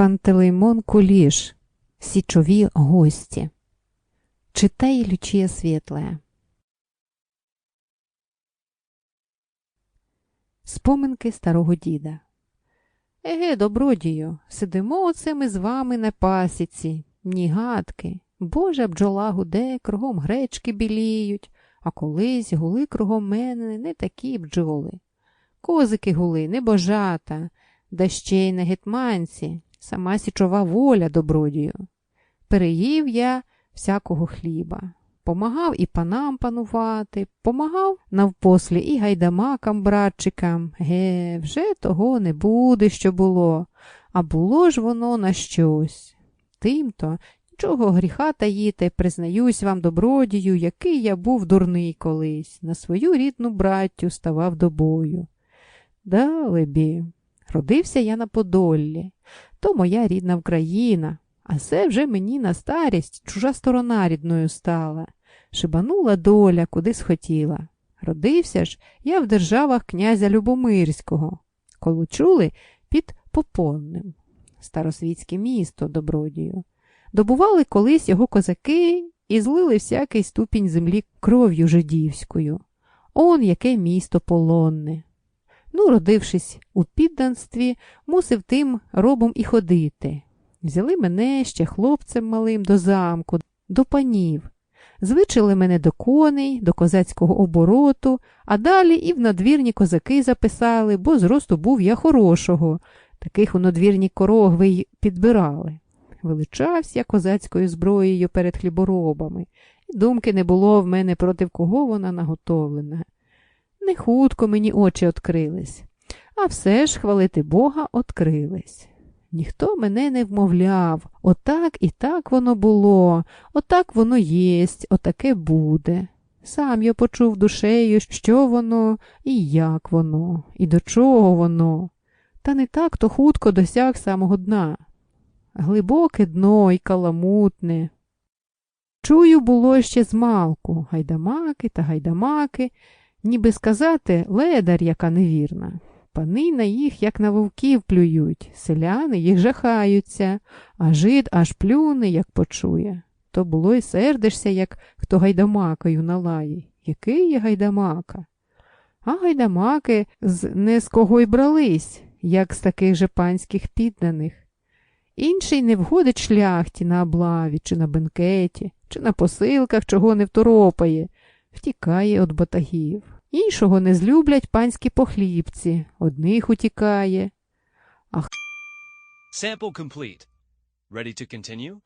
Пантелеймон Куліш. Січові гості. Читає Лючія Світлая. Споминки старого діда. Еге, добродію, сидимо оце ми з вами на пасіці, ні гадки. Божа бджола гуде, кругом гречки біліють, а колись гули кругом мене не такі бджоли. Козики гули, небожата, да ще й на гетманці, сама січова воля добродію. Переїв я всякого хліба. Помагав і панам панувати, помагав навпослі і гайдамакам, братчикам. Ге, вже того не буде, що було, а було ж воно на щось. Тимто нічого гріха таїте, признаюсь вам, добродію, який я був дурний колись, на свою рідну браттю ставав до бою. Далебі, родився я на Подоллі, то моя рідна Україна, а це вже мені на старість чужа сторона рідною стала. Шибанула доля, куди схотіла. Родився ж я в державах князя Любомирського, коло чули під Попонним, старосвітське місто добродію. Добували колись його козаки і злили всякий ступінь землі кров'ю жидівською. Он яке місто полонне. Ну, родившись у підданстві, мусив тим робом і ходити. Взяли мене ще хлопцем малим до замку, до панів. Звичили мене до коней, до козацького обороту, а далі і в надвірні козаки записали, бо зросту був я хорошого. Таких у надвірні корогви й підбирали. Величався я козацькою зброєю перед хліборобами, і думки не було в мене проти кого вона наготовлена. Не хутко мені очі открились, а все ж, хвалити Бога, открились. Ніхто мене не вмовляв, отак і так воно було, отак воно єсть, отаке буде. Сам я почув душею, що воно і як воно, і до чого воно. Та не так то хутко досяг самого дна. Глибоке дно і каламутне. Чую, було ще змалку, гайдамаки та гайдамаки, ніби сказати ледар, яка невірна. Пани на їх, як на вовків, плюють, селяни їх жахаються, а жид аж плюне, як почує. То було й сердишся, як хто гайдамакою налає. Який є гайдамака? А гайдамаки з не з кого й брались, як з таких же панських підданих. Інший не входить шляхті на облаві, чи на бенкеті, чи на посилках, чого не второпає, втікає від батагів. Іншого не злюблять панські похлібці, одних утікає. Sample complete. Ready to continue?